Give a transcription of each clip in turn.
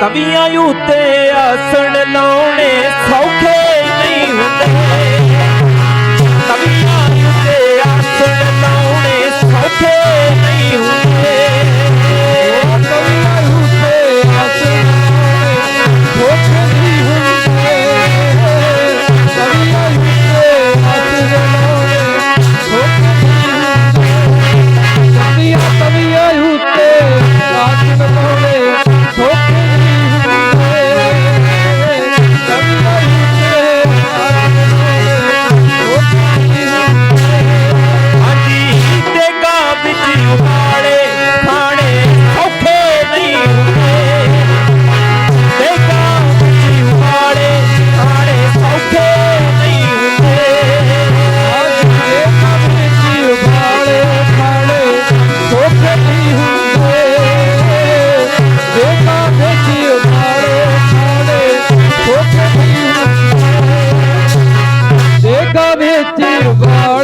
ਤਵੀਆਂ ਉੱਤੇ ਆਸਣ ਲਾਉਣੇ। tio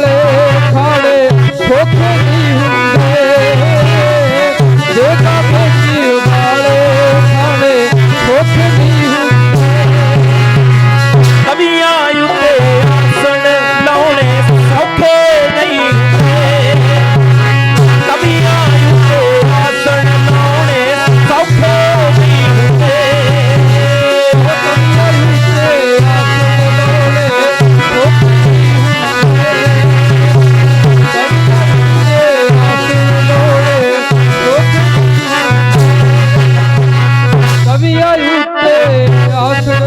আসর